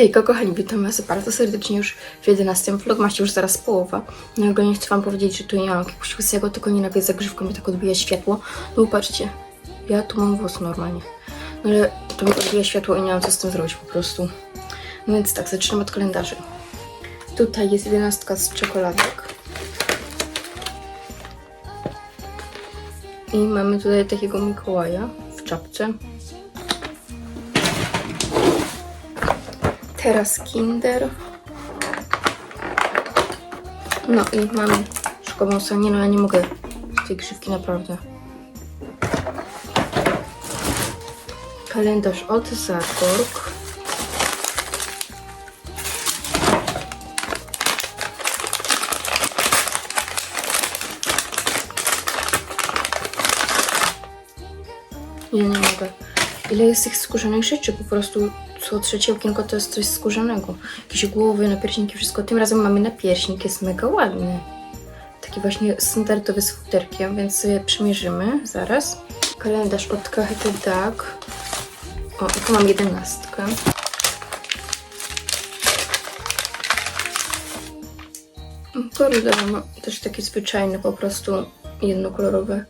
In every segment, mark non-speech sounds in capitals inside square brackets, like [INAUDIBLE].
Hejko kochani, witam was bardzo serdecznie już w 11 vlogmasie, już zaraz połowa. No ogólnie chcę wam powiedzieć, że tu nie mam jakiegoś łysego, tylko nie nagle zagrzywką mi tak odbija światło. No patrzcie, ja tu mam włos normalnie. No ale to mi odbija światło i nie mam co z tym zrobić po prostu. No więc tak, zaczynam od kalendarzy. Tutaj jest jedenastka z czekoladek. I mamy tutaj takiego Mikołaja w czapce. Teraz Kinder. No i mamy szkołąsa. Nie no, ja nie mogę z tej grzywki naprawdę. Kalendarz od Zarborg. Ja nie mogę. Ile jest tych skórzanych rzeczy? Po prostu co trzecie okienko to jest coś skórzanego. Jakieś głowy, napierśniki, wszystko. Tym razem mamy napierśnik, jest mega ładny. Taki właśnie standardowy z futerkiem, więc przymierzymy zaraz. Kalendarz od Kahety Duck. O, tu mam jedenastkę. No, też taki zwyczajny, po prostu jednokolorowy.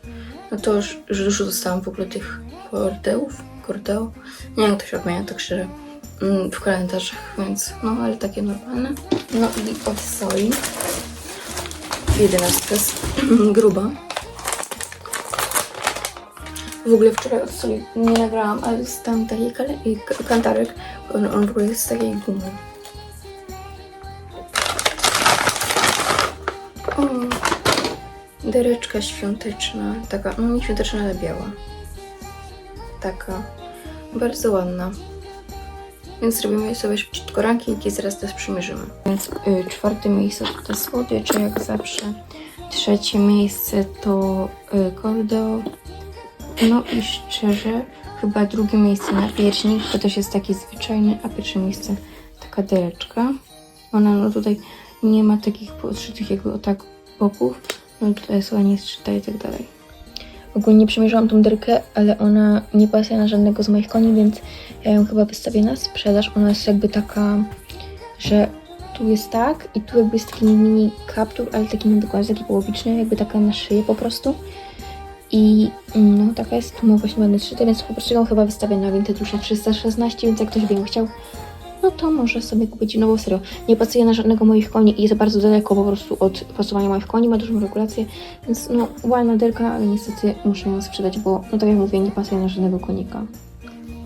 No to już, już dużo dostałam w ogóle tych kordełów, kordeł. Nie wiem jak to się odmienia tak szczerze mm, w kalendarzach, więc no ale takie normalne. No i od soli. Jedenastka jest [CLEARS THROAT] gruba. W ogóle wczoraj od soli nie nagrałam, ale dostałam taki kale- i k- kantarek. On, on w ogóle jest z takiej gumy. Dereczka świąteczna, taka, no nie świąteczna, ale biała. Taka, bardzo ładna. Więc robimy sobie szybciutko ranking i zaraz też przymierzymy. Więc y, czwarte miejsce to te słodycze, jak zawsze. Trzecie miejsce to y. No i szczerze, chyba drugie miejsce na pierśnik, to też jest taki zwyczajny, a pierwsze miejsce taka dereczka. Ona no tutaj nie ma takich podszytych jakby o tak boków. No tutaj jest ładnie zszyta i tak dalej. Ogólnie przymierzyłam tą derkę, ale ona nie pasuje na żadnego z moich koni, więc ja ją chyba wystawię na sprzedaż. Ona jest jakby taka, że tu jest tak i tu jakby jest taki mini kaptur, ale taki nie dokładnie, taki połowiczny, jakby taka na szyję po prostu. I no taka jest, tu ma właśnie ładne szyte, więc po prostu ją chyba wystawię na Vintage 316, więc jak ktoś by ją chciał, no to może sobie kupić. No bo serio, nie pasuje na żadnego moich koni i jest bardzo daleko po prostu od pasowania moich koni, ma dużą regulację, więc no ładna derka, ale niestety muszę ją sprzedać, bo no tak jak mówię, nie pasuje na żadnego konika.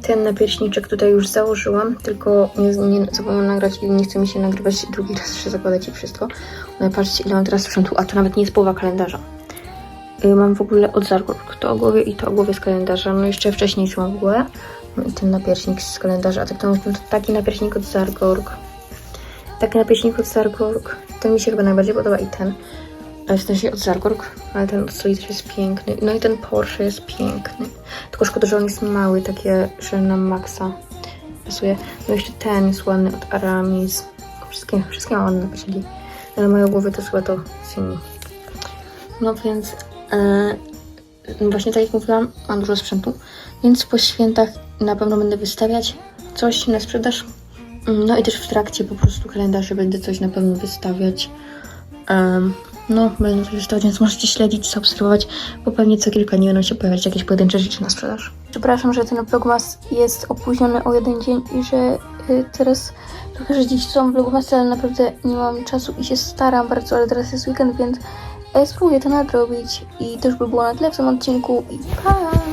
Ten napierśniczek tutaj już założyłam, tylko nie, nie zapomniałam nagrać i nie chce mi się nagrywać drugi raz jeszcze zakładać i wszystko. No patrzcie ile mam teraz sprzętu, a to nawet nie jest połowa kalendarza. Y, Mam w ogóle od Zargorg to o głowie i to o głowie z kalendarza. No jeszcze wcześniej są w ogóle. I ten napierśnik z kalendarza. A tak to mam taki napierśnik od Zargorg. Taki napierśnik od Zargorg. Ten mi się chyba najbardziej podoba i ten. Ale w sensie od Zargorg, ale ten od Soli też jest piękny. No i ten Porsche jest piękny. Tylko szkoda, że on jest mały, takie, że na maksa pasuje. No jeszcze ten jest ładny od Aramis. Wszystkie, wszystkie mam ładne napierśniki. Ale moje głowy to chyba to Simi. No więc e, no właśnie tak jak mówiłam, mam dużo sprzętu, więc po świętach na pewno będę wystawiać coś na sprzedaż. Mm, No i też w trakcie po prostu kalendarzy będę coś na pewno wystawiać. Em, no, będę coś wystawiać, więc możecie śledzić, zaobserwować, bo pewnie co kilka dni będą się pojawiać jakieś pojedyncze rzeczy na sprzedaż. Przepraszam, że ten vlogmas jest opóźniony o jeden dzień i że y, teraz trochę, że dziś są vlogmasy, ale naprawdę nie mam czasu i się staram bardzo, ale teraz jest weekend, więc spróbuję to nadrobić i też by było na tyle w tym odcinku i pa!